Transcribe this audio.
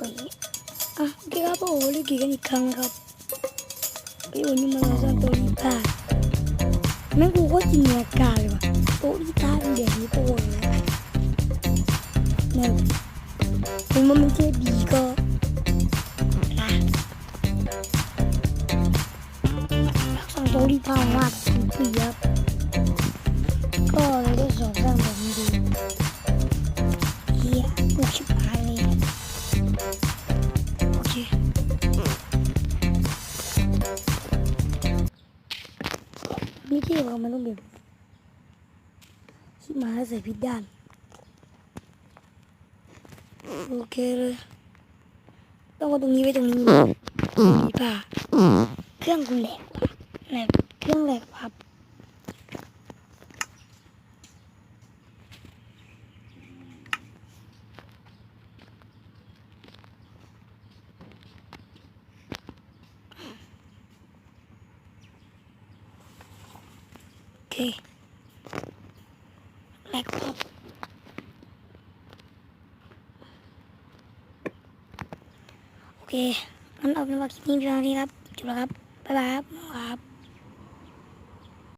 เฮ้ยอะโอเคครับโอ้โหเล่นกี่กันอีกครั้งครับไอ้วันนี้มาเราสร้างตัวรีพาร์แม่งกูโคตรจินตนาการเลยว่ะโต๊ะรีพาเป็นแบบนี้โป้เลยนะเนี่ยเป็นว่ามันเท่ดีก็นะองโต๊ะรีพาร์มากสิบปีครับก็เลยได้สอนสร้างแบบนี้ดูเฮียลูกชิบ หายเลยโอเคไม่เที่ยวมันต้องแบบขี้หมาใส่พิษด้าน โอเคเลย ต้องเอาตรงนี้ไว้ตรงนี้นี่ป่ะเครื่องกูแหลกว่ะแหลกเครื่องแหลกพับ แหลกพับโอเคงั้นเอาเป็นว่าคลิปนี้เพียงเท่านี้ครับจบแล้วครับ บ๊ายบายครับ